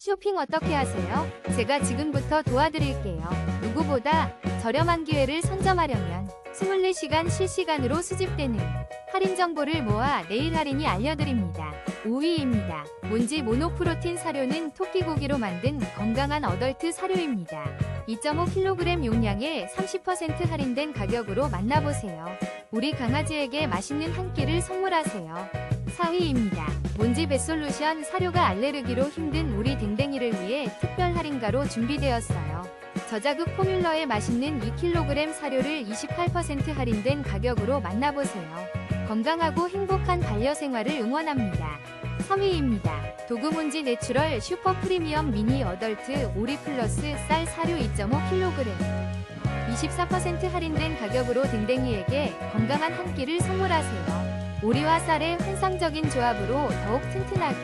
쇼핑 어떻게 하세요? 제가 지금부터 도와드릴게요. 누구보다 저렴한 기회를 선점하려면 24시간 실시간으로 수집되는 할인 정보를 모아 내일 할인이 알려드립니다. 5위입니다. 몬지 모노프로틴 사료는 토끼고기로 만든 건강한 어덜트 사료입니다. 2.5kg 용량에 30% 할인된 가격으로 만나보세요. 우리 강아지에게 맛있는 한 끼를 선물하세요. 4위입니다. 몬지 베솔루션 사료가 알레르기로 힘든 우리 댕댕이를 위해 특별 할인가로 준비되었어요. 저자극 포뮬러의 맛있는 2kg 사료를 28% 할인된 가격으로 만나보세요. 건강하고 행복한 반려생활을 응원합니다. 3위입니다. 도그몬지 내추럴 슈퍼 프리미엄 미니 어덜트 오리 플러스 쌀 사료 2.5kg. 24% 할인된 가격으로 댕댕이에게 건강한 한 끼를 선물하세요. 오리와 쌀의 환상적인 조합으로 더욱 튼튼하게.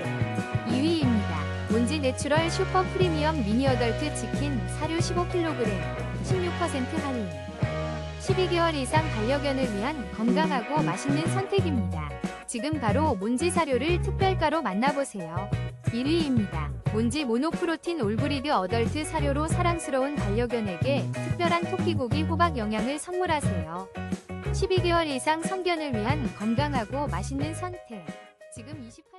2위입니다. 몬지 내추럴 슈퍼 프리미엄 미니 어덜트 치킨 사료 15kg 16% 할인. 12개월 이상 반려견을 위한 건강하고 맛있는 선택입니다. 지금 바로 몬지 사료를 특별가로 만나보세요. 1위입니다. 몬지 모노프로틴 올브리드 어덜트 사료로 사랑스러운 반려견에게 특별한 토끼고기 호박 영양을 선물하세요. 12개월 이상 성견을 위한 건강하고 맛있는 선택. 지금 28